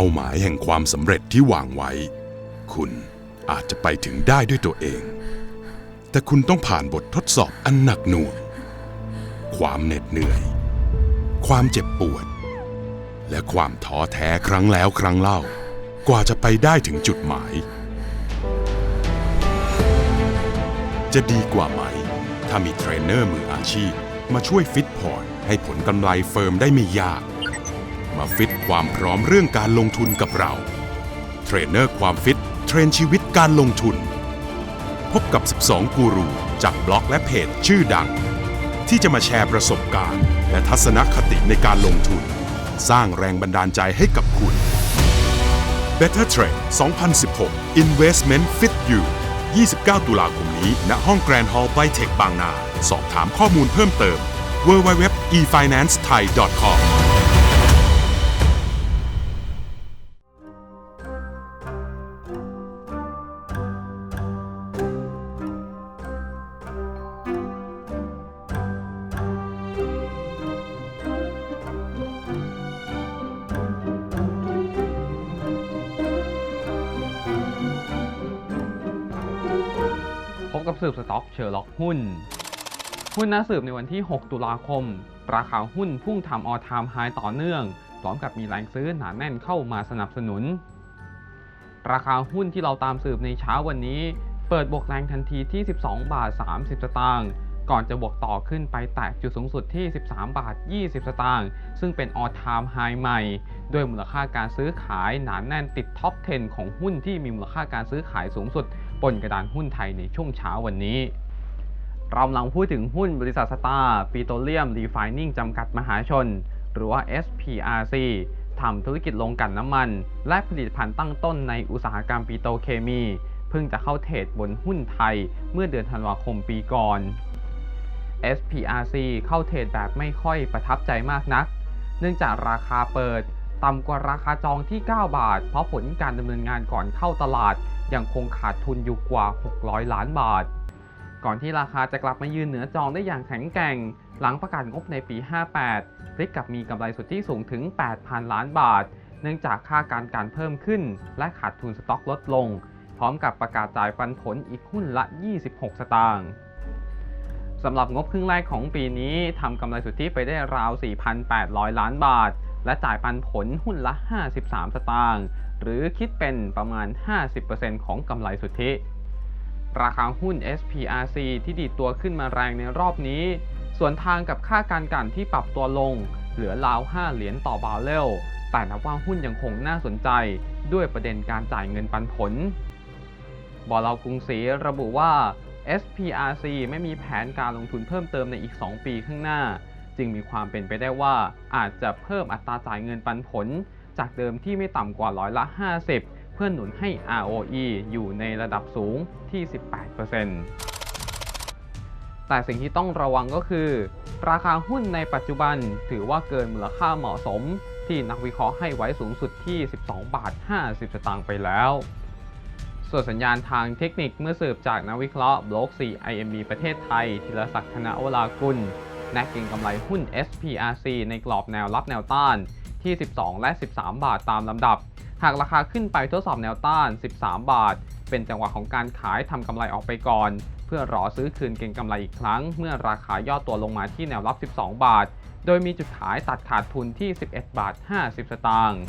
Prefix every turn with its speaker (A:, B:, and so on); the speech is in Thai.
A: ป้าหมายแห่งความสำเร็จที่วางไว้ คุณอาจจะไปถึงได้ด้วยตัวเอง แต่คุณต้องผ่านบททดสอบอันหนักหน่วง ความเหน็ดเหนื่อย ความเจ็บปวด และความท้อแท้ครั้งแล้วครั้งเล่า กว่าจะไปได้ถึงจุดหมาย จะดีกว่าไหม ถ้ามีเทรนเนอร์มืออาชีพ มาช่วยฟิตพอร์ตให้ผลกำไรเฟิร์มได้ไม่ยาก มาฟิตความพร้อมเรื่องการลงทุนกับเรา เทรนเนอร์ความฟิต เทรนชีวิตการลงทุน พบกับ 12 กูรูจากบล็อกและเพจชื่อดัง ที่จะมาแชร์ประสบการณ์ และทัศนคติในการลงทุน สร้างแรงบันดาลใจให้กับคุณ Better Trade 2016 Investment Fit You 29 ตุลาคมนี้ ณ ห้องแกรนด์ฮอลล์ไบเทคบางนา สอบถามข้อมูลเพิ่มเติม www.efinancethai.com
B: พบกับสืบสต็อกเชอร์ล็อกหุ้น หุ้นน่าสืบในวันที่ 6 ตุลาคม ราคาหุ้นพุ่งทำออทามไฮต่อเนื่อง พร้อมกับมีแรงซื้อหนาแน่นเข้ามาสนับสนุน ราคาหุ้นที่เราตามสืบในเช้าวันนี้ เปิดบวกแรงทันทีที่ 12 บาท 30 สตางค์ก่อนจะบวกต่อขึ้นไปแตะจุดสูงสุดที่ 13 บาท 20 สตางค์ ซึ่งเป็นออทามไฮใหม่ ด้วยมูลค่าการซื้อขายหนานแน่นติดท็อป 10 ของหุ้นที่มีมูลค่าการซื้อขายสูงสุด บนกระดานหุ้นไทยในช่วงเช้าวันนี้ เรากำลังพูดถึงหุ้นบริษัทสตาร์ปิโตรเลียมรีไฟนิ่งจำกัดมหาชน หรือว่า SPRC ทำธุรกิจโรงกลั่นน้ำมัน และผลิตภัณฑ์ตั้งต้นในอุตสาหกรรมปิโตรเคมี เพิ่งจะเข้าเทรดบนหุ้นไทยเมื่อเดือนธันวาคมปีก่อน SPRC เข้าเทรดแบบไม่ค่อยประทับใจมากนัก เนื่องจากราคาเปิดต่ำกว่าราคาจองที่ 9 บาท เพราะผลการดำเนินงานก่อนเข้าตลาด ยังคงขาดทุนอยู่กว่า 600 ล้านบาท ก่อนที่ราคาจะกลับมายืนเหนือจองได้อย่างแข็งแกร่ง หลังประกาศงบในปี 58พลิกกลับมีกำไรสุทธิสูงถึง 8,000 ล้านบาท เนื่องจากค่าการการเพิ่มขึ้น และขาดทุนสต็อกลดลง พร้อมกับประกาศจ่ายปันผลอีกหุ้นละ 26 สตางค์สำหรับงบครึ่งแรกของปีนี้ทำกำไรสุทธิไปได้ราว 4,800 ล้านบาท และจ่ายปันผลหุ้นละ 53 สตางค์ หรือคิดเป็นประมาณ 50%ของกำไรสุทธิ ราคาหุ้น SPRC ที่ดีดตัวขึ้นมาแรงในรอบนี้ ส่วนทางกับค่าการกันที่ปรับตัวลง เหลือราว 5 เหรียญต่อบาร์เรล แต่นับว่าหุ้นยังคงน่าสนใจ ด้วยประเด็นการจ่ายเงินปันผลบอลเรากรุงศรีระบุว่า SPRC ไม่มีแผนการลงทุนเพิ่มเติมในอีก 2 ปีข้างหน้า จึงมีความเป็นไปได้ว่าอาจจะเพิ่มอัตราจ่ายเงินปันผล จากเดิมที่ไม่ต่ำกว่าร้อยละ 50 เพื่อหนุนให้ ROE อยู่ในระดับสูงที่ 18%แต่สิ่งที่ต้องระวังก็คือ ราคาหุ้นในปัจจุบันถือว่าเกินมูลค่าเหมาะสม ที่นักวิเคราะห์ให้ไว้สูงสุดที่ 12 บาท 50 สตางค์ไปแล้วส่วนสัญญาณทางเทคนิคเมื่อสืบจากนักวิเคราะห์บล็อก 4 IMB ประเทศไทยธีรศักดิ์ธนวรากุล แนกเก็งกำไรหุ้น SPRC ในกรอบแนวรับแนวต้านที่ 12 และ 13 บาทตามลำดับ หากราคาขึ้นไปทดสอบแนวต้าน 13 บาท เป็นจังหวะของการขายทำกำไรออกไปก่อน เพื่อรอซื้อคืนเก็งกำไรอีกครั้ง เมื่อราคาย่อตัวลงมาที่แนวรับ 12 บาท โดยมีจุดขายตัดขาดทุนที่ 11 บาท 50 สตางค์